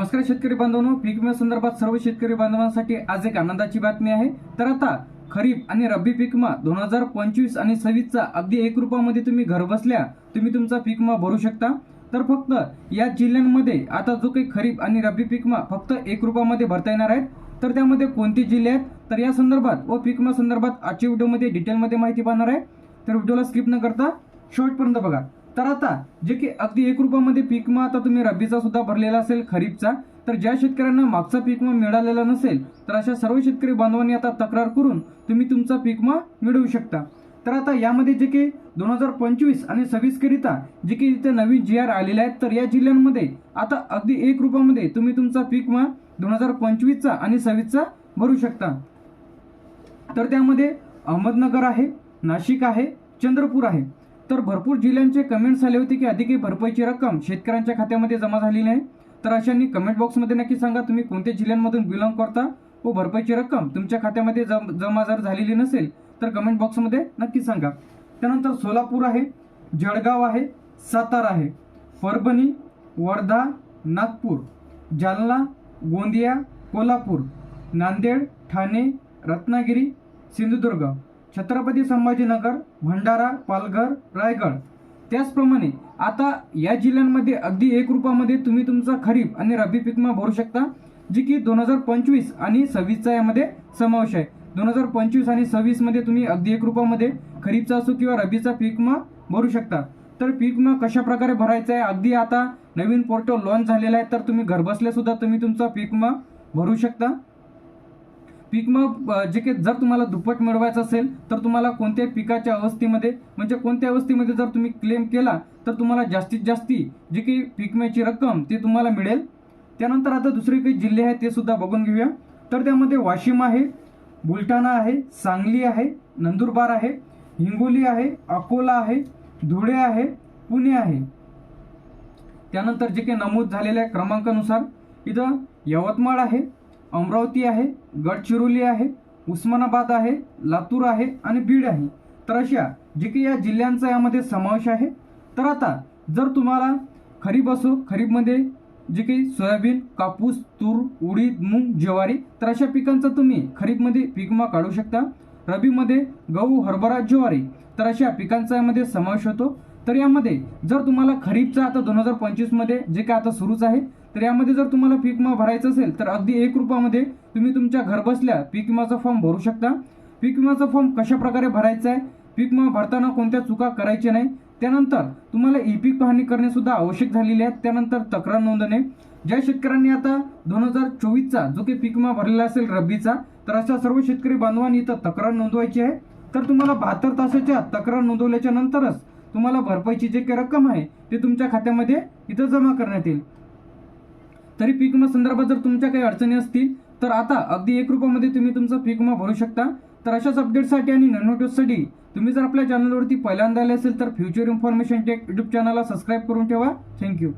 नमस्कार शेतकरी बांधवांनो. पीक विमा संदर्भात सर्व शेतकरी बांधवांसाठी आज एक आनंदाची बातमी आहे. तर आता खरीप आणि रब्बी पीक विमा दोन हजार पंचवीस आणि सव्वीसचा अगदी एक रुपयामध्ये तुम्ही घर बसल्या तुम्ही तुमचा पीक विमा भरू शकता. तर फक्त या जिल्ह्यांमध्ये आता जो काही खरीप आणि रब्बी पीक विमा फक्त एक रुपयामध्ये भरता येणार आहेत. तर त्यामध्ये कोणते जिल्हे आहेत? तर या संदर्भात व पीक विमा संदर्भात आजच्या व्हिडिओमध्ये डिटेलमध्ये माहिती पाहणार आहे. तर व्हिडिओला स्किप न करता शेवटपर्यंत बघा. तर आता जे की अगदी एक रुपयामध्ये पीक विमा आता तुम्ही रब्बीचा सुद्धा भरलेला असेल खरीपचा तर ज्या शेतकऱ्यांना मागचा पीक विमा मिळालेला नसेल तर अशा सर्व शेतकरी बांधवांनी आता तक्रार करून तुम्ही तुमचा पीक विमा मिळवू शकता. तर आता यामध्ये जे की दोन हजार पंचवीस आणि सव्वीसकरिता जे की इथे नवीन जी आर आलेले आहेत तर या जिल्ह्यांमध्ये आता अगदी एक रुपयामध्ये तुम्ही तुमचा पीक विमा दोन हजार पंचवीसचा आणि सव्वीसचा भरू शकता. तर त्यामध्ये अहमदनगर आहे नाशिक आहे चंद्रपूर आहे. तर भरपूर जिल्ह्यांचे कमेंट्स आले होते की अधिक भरपाईची रक्कम शेतकऱ्यांच्या खात्यामध्ये जमा झालेली आहे. तर अशांनी कमेंट बॉक्समध्ये नक्की सांगा तुम्ही कोणत्या जिल्ह्यांमधून बिलॉंग करता व भरपाईची रक्कम तुमच्या खात्यामध्ये जम जमा जर झालेली नसेल तर कमेंट बॉक्समध्ये नक्की सांगा. त्यानंतर सोलापूर आहे जळगाव आहे सातारा आहे परभणी वर्धा नागपूर जालना गोंदिया कोल्हापूर नांदेड ठाणे रत्नागिरी सिंधुदुर्ग. छत्रपती संभाजीनगर भंडारा पालघर रायगड. त्याचप्रमाणे आता या जिल्ह्यांमध्ये अगदी एक रुपयामध्ये तुम्ही तुमचा खरीप आणि रब्बी पिकमा भरू शकता जी की दोन हजार पंचवीस आणि सव्वीसचा यामध्ये समावेश आहे. दोन हजार पंचवीस आणि सव्वीसमध्ये तुम्ही अगदी एक रुपयामध्ये खरीपचा असो किंवा रब्बीचा पीक भरू शकता. तर पीक कशा प्रकारे भरायचा आहे? अगदी आता नवीन पोर्टल लॉन्च झालेला आहे तर तुम्ही घरबसल्यासुद्धा तुम्ही तुमचा पीक भरू शकता. पीक मग जे काही जर तुम्हाला दुप्पट मिळवायचं असेल तर तुम्हाला कोणत्या पिकाच्या अवस्थेमध्ये म्हणजे कोणत्या अवस्थेमध्ये जर तुम्ही क्लेम केला तर तुम्हाला जास्तीत जास्ती जी काही पीक रक्कम ती तुम्हाला मिळेल. त्यानंतर आता दुसरे काही जिल्हे आहेत ते सुद्धा बघून घेऊया. तर त्यामध्ये वाशिम आहे बुलढाणा आहे सांगली आहे नंदुरबार आहे हिंगोली आहे अकोला आहे धुळे आहे पुणे आहे. त्यानंतर जे काही नमूद झालेल्या क्रमांकानुसार इथं यवतमाळ आहे अमरावती आहे गडचिरोली आहे उस्मानाबाद आहे लातूर आहे आणि बीड आहे. तर अशा जे काही या जिल्ह्यांचा यामध्ये समावेश आहे. तर आता जर तुम्हाला खरीप असो खरीपमध्ये जे काही सोयाबीन कापूस तूर उडीद मूग ज्वारी तर अशा पिकांचा तुम्ही खरीपमध्ये पीक विमा काढू शकता. रबीमध्ये गहू हरभरा ज्वारी तर अशा पिकांचा यामध्ये समावेश होतो. तर यामध्ये जर तुम्हाला खरीपचा आता दोन हजार पंचवीसमध्ये जे काय आता सुरूच आहे तर यामध्ये जर तुम्हाला पीक विमा भरायचं असेल तर अगदी एक रुपयामध्ये तुम्ही तुमच्या घरबसल्या पीक विमाचा फॉर्म भरू शकता. पीक विमाचा फॉर्म कशा प्रकारे भरायचा आहे? पीक विमा भरताना कोणत्या चुका करायच्या नाही? त्यानंतर तुम्हाला ई पीक पाहणी करणे सुद्धा आवश्यक झालेली आहे. त्यानंतर तक्रार नोंदणे. ज्या शेतकऱ्यांनी आता दोन हजार चोवीसचा जो काही पीक विमा भरलेला असेल रब्बीचा तर अशा सर्व शेतकरी बांधवांनी इथं तक्रार नोंदवायची आहे. तर तुम्हाला बहात्तर तासाच्या तक्रार नोंदवल्याच्या नंतरच तुम्हाला भरपाईची जे काही रक्कम आहे ते तुमच्या खात्यामध्ये इथं जमा करण्यात येईल. तरी पीक विमा संदर्भात जर तुमच्या काही अडचणी असतील तर आता अगदी एक रुपयामध्ये तुम्ही तुमचा पीक विमा भरू शकता. तर अशाच अपडेटसाठी आणि नोटिससाठी तुम्ही जर आपल्या चॅनलवरती पहिल्यांदा आले असेल तर फ्युचर इन्फॉर्मेशन टेक यूट्यूब चॅनलला सबस्क्राईब करून ठेवा. Thank you